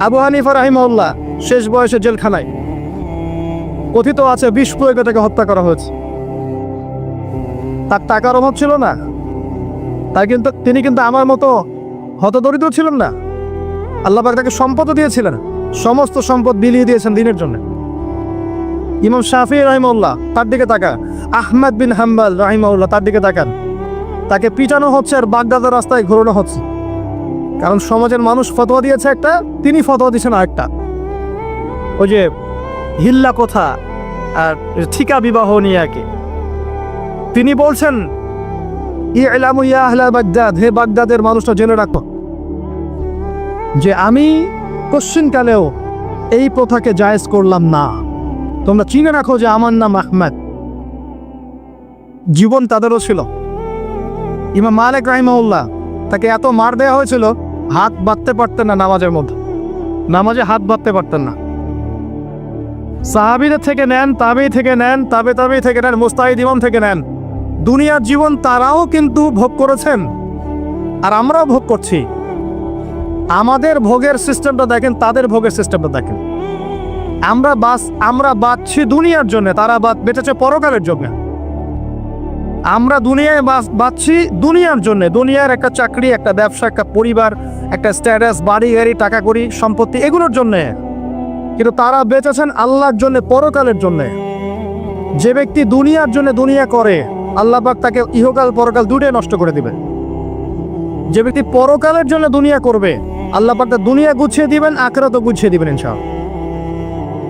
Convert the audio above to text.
আবু হানিফা রাহিমউল্লাহ শেষ বয়সে জেলখানায়। কথিত আছে বিষ প্রয়োগে তাকে হত্যা করা হয়েছে। তার টাকার অভাব ছিল না। তাই কিন্তু তিনি কিন্তু আমার মতো হতদরিদ্র ছিলেন না। আল্লাহবাক তাকে সম্পদও দিয়েছিলেন, সমস্ত সম্পদ বিলিয়ে দিয়েছেন দিনের জন্য। ইমাম শাফি রাহিমউল্লাহ তার দিকে তাকান। আহমদ বিন হাম্বাল রাহিমউল্লাহ তার দিকে তাকান। তাকে পিটানো হচ্ছে আর বাগদাদের রাস্তায় ঘোরানো হচ্ছে। কারণ সমাজের মানুষ ফতোয়া দিয়েছে একটা, তিনি ফতোয়া দিয়েছেন আরেকটা। ওই যে হিল্লা কথা আর ঠিকা বিবাহ নিয়ে আগে তিনি বলছেন বাগদাদ, হে বাগদাদের মানুষটা জেনে রাখো যে আমি কোশ্চিনকালেও এই প্রথাকে জায়েজ করলাম না। তোমরা চিনে রাখো যে আমার নাম আহমেদ। জীবন তাদেরও ছিল। ইমাম মালেক রাহিমাউল্লাহ তাকে এত মার দেওয়া হয়েছিল হাত বাঁধতে পারতেন না নামাজের মধ্যে। নামাজে হাত বাঁধতে পারতেন না। সাহাবিদের থেকে নেন তাবে থেকে নেন, তাবে তাবে থেকে নেন, মুস্তাহিদ ইমাম থেকে নেন। দুনিয়ার জীবন তারাও কিন্তু ভোগ করেছেন। আর আমরাও ভোগ করছি। আমাদের ভোগের সিস্টেমটা দেখেন, তাদের ভোগের সিস্টেমটা দেখেন। আমরা বাস, আমরা বাঁচছি দুনিয়ার জন্য, তারা বাদ বেঁচেছে পরকালের জন্য। আমরা দুনিয়ায় বাঁচছি দুনিয়ার জন্য, দুনিয়ার একটা চাকরি, একটা ব্যবসা, একটা পরিবার একটা স্ট্যাটাস বাড়ি, গাড়ি, টাকা করি সম্পত্তি এগুলোর জন্যে। কিন্তু তারা বেঁচেছেন আল্লাহর জন্য, পরকালের জন্য। যে ব্যক্তি দুনিয়ার জন্য দুনিয়া করে, আল্লাহ পাক তাকে ইহকাল, পরকাল দুটোই নষ্ট করে দিবে যে ব্যক্তি পরকালের জন্য দুনিয়া করবে, আল্লাহ পাক তার দুনিয়া গুছিয়ে দিবেন, আখরাতও গুছিয়ে দিবেন, ইনশাআল্লাহ।